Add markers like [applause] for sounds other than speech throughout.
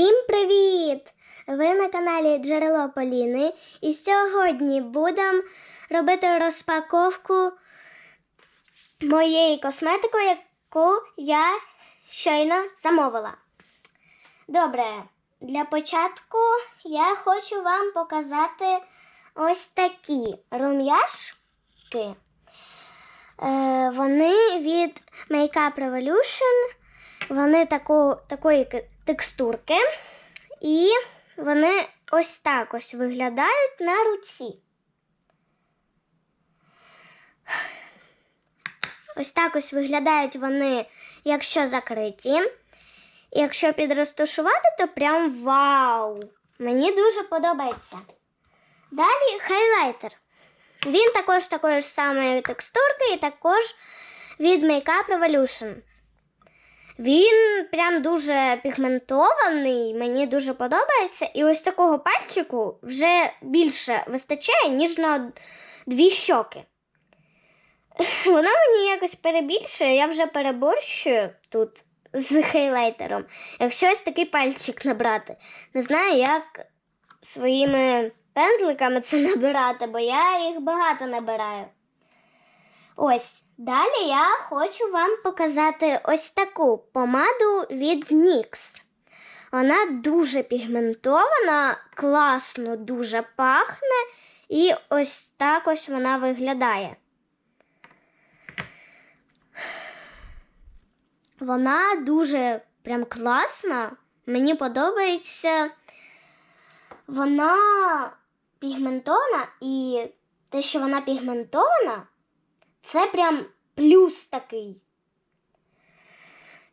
Всім привіт! Ви на каналі Джерело Поліни. І сьогодні будемо робити розпаковку моєї косметики, яку я щойно замовила. Добре, для початку я хочу вам показати ось такі рум'яшки. Е, вони від Makeup Revolution. Вони таку, такої текстурки. І вони ось так ось виглядають на руці. Ось так ось виглядають вони, якщо закриті. Якщо підрозташувати, то прям вау! Мені дуже подобається. Далі хайлайтер. Він також такої ж самої текстурки і також від Makeup Revolution. Він прям дуже пігментований, мені дуже подобається. І ось такого пальчику вже більше вистачає, ніж на дві щоки. [laughs] Воно мені якось перебільшує, я вже переборщую тут з хайлайтером. Якщо ось такий пальчик набрати. Не знаю, як своїми пензликами це [laughs] набирати, бо я їх багато набираю. Ось. Далі я хочу вам показати ось таку помаду від NYX. Вона дуже пігментована, класно дуже пахне, і ось так ось вона виглядає. Вона дуже прям класна. Мені подобається. Вона пігментована, і те, що вона пігментована, це прям плюс такий.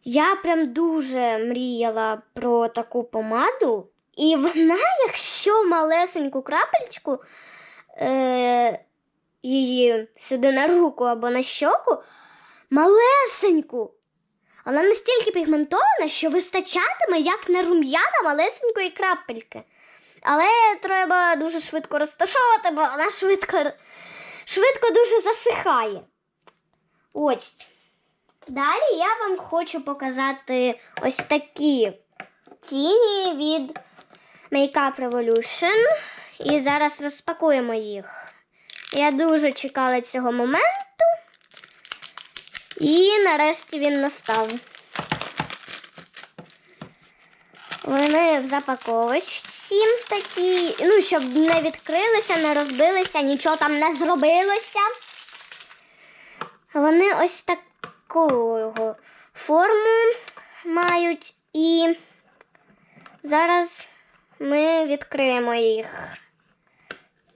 Я прям дуже мріяла про таку помаду, і вона, [laughs] якщо малесеньку крапельку е, її сюди на руку або на щоку, малесеньку. Вона настільки пігментована, що вистачатиме як на рум'яна малесенької крапельки. Але треба дуже швидко розташовувати, бо вона швидко, швидко дуже засихає. Ось. Далі я вам хочу показати ось такі тіні від Makeup Revolution. І зараз розпакуємо їх. Я дуже чекала цього моменту. І нарешті він настав. Вони в запаковочці такі, ну, щоб не відкрилися, не розбилися, нічого там не зробилося. Вони ось таку форму мають і зараз ми відкриємо їх.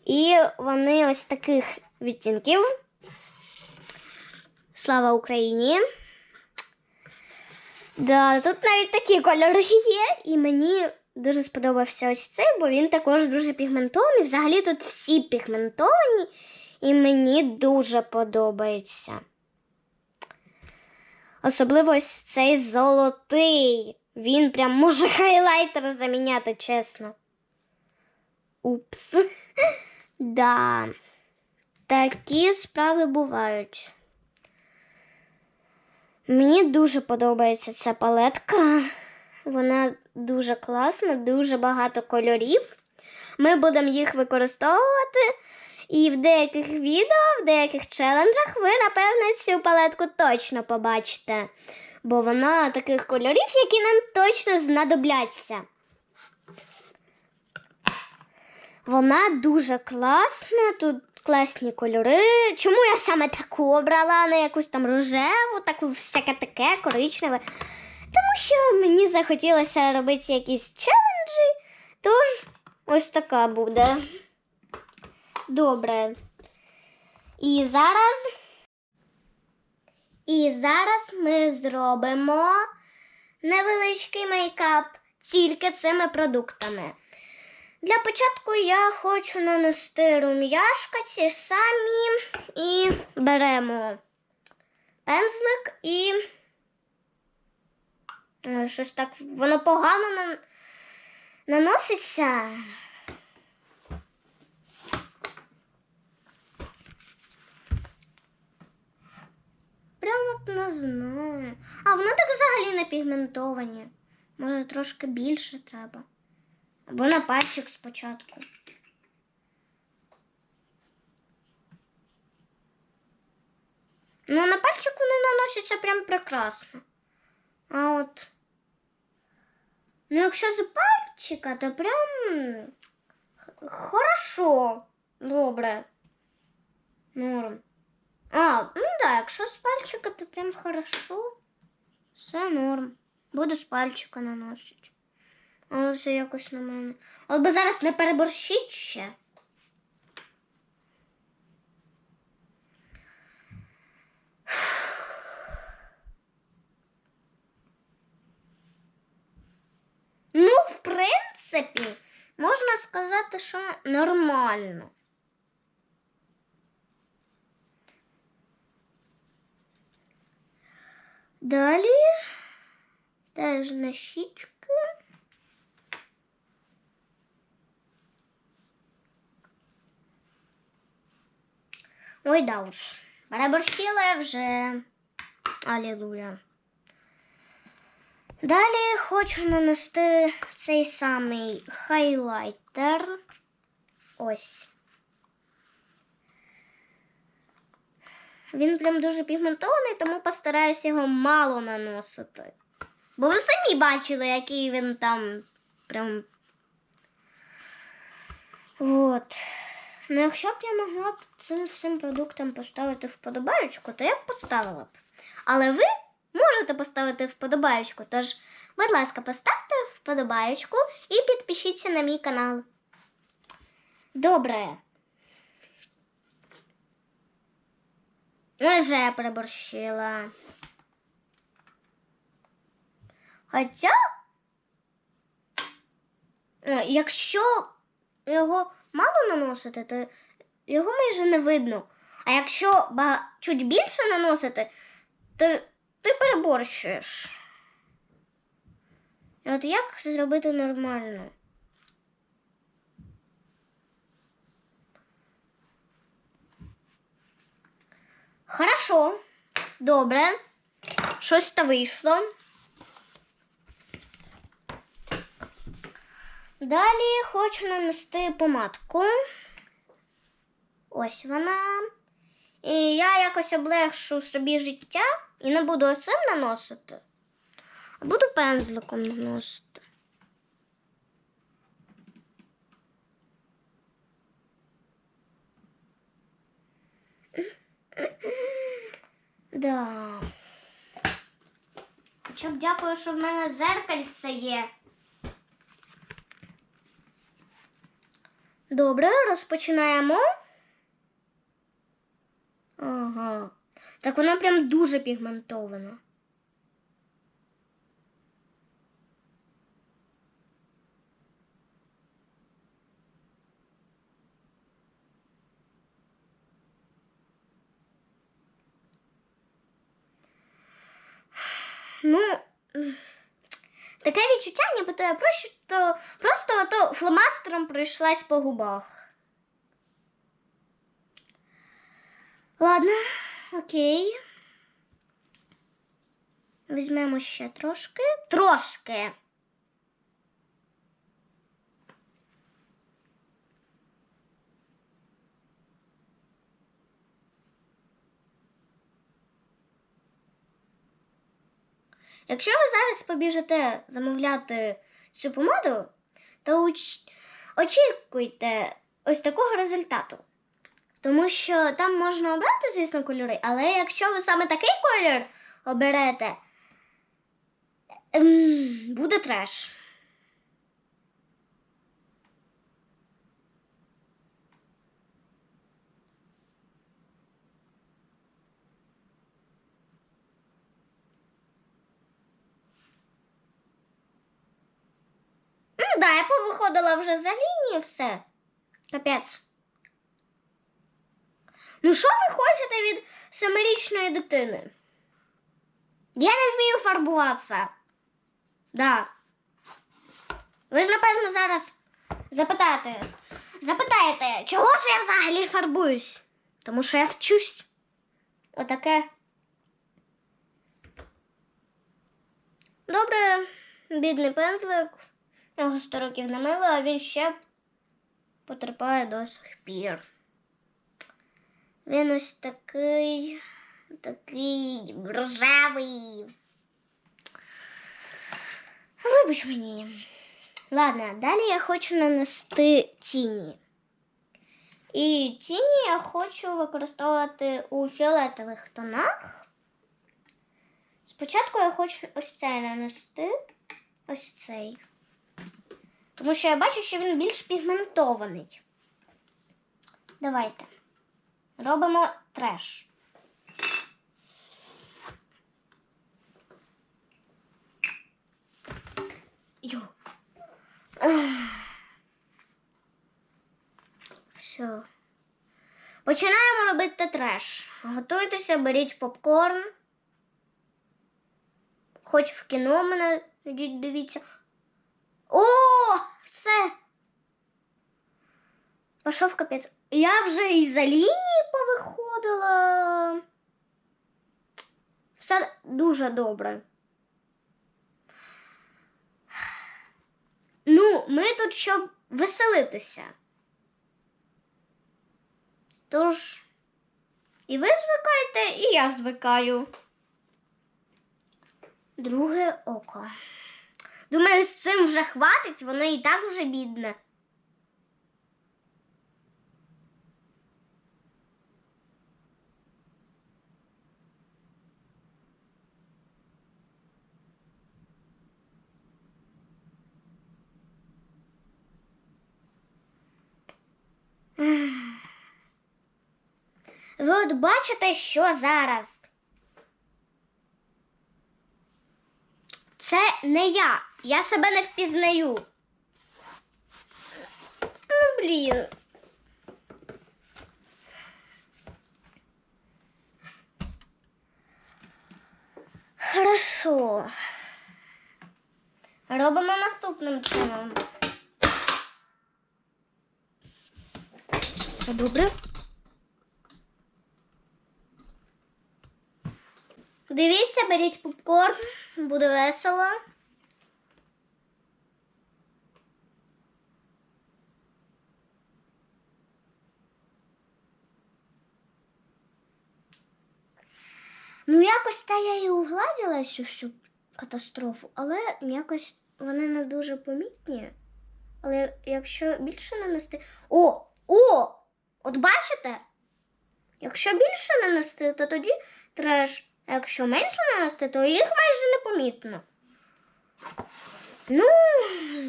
І вони ось таких відтінків. Слава Україні! Да, тут навіть такі кольори є, і мені дуже сподобався ось цей, бо він також дуже пігментований. Взагалі тут всі пігментовані, і мені дуже подобається. Особливо ось цей золотий. Він прям може [laughs] хайлайтер заміняти, чесно. Упс. [laughs] Да. Такі справи бувають. Мені дуже подобається ця палетка. Вона дуже класна, дуже багато кольорів. Ми будемо їх використовувати. І в деяких відео, в деяких челенджах ви, напевне, цю палетку точно побачите. Бо вона таких кольорів, які нам точно знадобляться. Вона дуже класна, тут класні кольори. Чому я саме таку обрала, не якусь там рожеву, таку всяке таке коричневе? Тому що мені захотілося робити якісь челенджі, тож ось така буде. Добре. І зараз. І зараз ми зробимо невеличкий мейкап тільки цими продуктами. Для початку я хочу нанести рум'яшка ці самі і беремо пензлик і щось так воно погано на... наноситься. Прямо не знаю. А воно так взагалі не пігментовані. Може, трошки більше треба. Або на пальчик спочатку. Ну, на пальчик вони наносяться прям прекрасно. А от. Ну, якщо з пальчика, то прям хорошо. Добре. Норм. А, ну да, якщо з пальчика, то прям хорошо. Все норм. Буду з пальчика наносити. Але це якось на мене. От би зараз не переборщить ще. Принципі, можна сказати, що нормально. Далі теж на щічки. Ой, да уж. Переборщила вже. Алілуя. Далі хочу нанести цей самий хайлайтер. Ось. Він прям дуже пігментований, тому постараюся його мало наносити. Бо ви самі бачили, який він там прям. От. Ну, якщо б я могла б цим всім продуктам поставити вподобаючку, то я б поставила б. Але ви можете поставити вподобаючку. Тож, будь ласка, поставте вподобаючку і підпишіться на мій канал. Добре. Вже я переборщила. Хоча, е, якщо його мало наносити, то його майже не видно. А якщо чуть більше наносити, то ти переборщуєш. І от як зробити нормально? Хорошо, добре. Щось то вийшло. Далі хочу нанести помадку. Ось вона. І я якось облегшу собі життя і не буду оцим наносити, а буду пензликом наносити. Да. Хоча б дякую, що в мене дзеркальце є. Добре, розпочинаємо. Ага. Так вона прям дуже пігментована. Ну, таке відчуття, нібито я просто, просто ото фломастером пройшлась по губах. Ладно, окей. Візьмемо ще трошки. Трошки. Якщо ви зараз побіжите замовляти цю помаду, то очікуйте ось такого результату. Тому що там можна обрати, звісно, кольори, але якщо ви саме такий колір оберете, ем, буде треш. Ну да, я повиходила вже за лінію, все. Капець. Ну, що ви хочете від семирічної дитини? Я не вмію фарбуватися. Да. Ви ж, напевно, зараз запитаєте, запитаєте, чого ж я взагалі фарбуюсь? Тому що я вчусь. Отаке. Добре, бідний пензлик. Його 100 років не мило, а він ще потерпає до сих пір. Він ось такий, такий рожевий. Вибач мені. Ладно, далі я хочу нанести тіні. І тіні я хочу використовувати у фіолетових тонах. Спочатку я хочу ось цей нанести. Ось цей. Тому що я бачу, що він більш пігментований. Давайте. Робимо треш. Йо. Все. Починаємо робити треш. Готуйтеся, беріть попкорн. Хоч в кіно мене дивіться. О, все. Пішов капець. Я вже і за лінії повиходила. Все дуже добре. Ну, ми тут щоб веселитися. Тож, і ви звикаєте, і я звикаю. Друге око. Думаю, з цим вже хватить, воно і так вже бідне. Ви от бачите, що зараз? Це не я. Я себе не впізнаю. Ну, блін. Хорошо. Робимо наступним чином. Все добре? Дивіться, беріть попкорн, буде весело. Ну, якось та я і угладила цю всю катастрофу, але якось вони не дуже помітні. Але якщо більше нанести. О! О! От бачите? Якщо більше нанести, то тоді треш. А якщо менше нанести, то їх майже непомітно. Ну,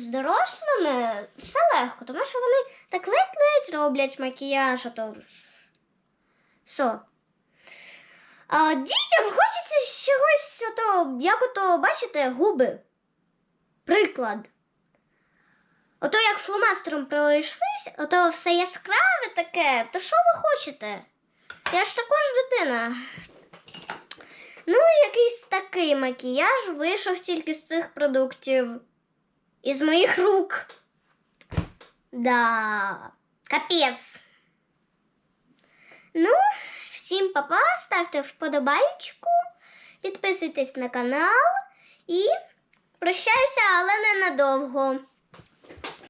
з дорослими все легко, тому що вони так ледь-ледь роблять макіяж, а то. Со. А дітям хочеться чогось, ото, як ото, бачите, губи. Приклад. Ото як фломастером пройшлись, ото все яскраве таке, то що ви хочете? Я ж також дитина. Ну, якийсь такий макіяж вийшов тільки з цих продуктів. Із моїх рук. Да, капець. Ну, всім папа, ставте вподобайку, підписуйтесь на канал і прощаюся, але ненадовго.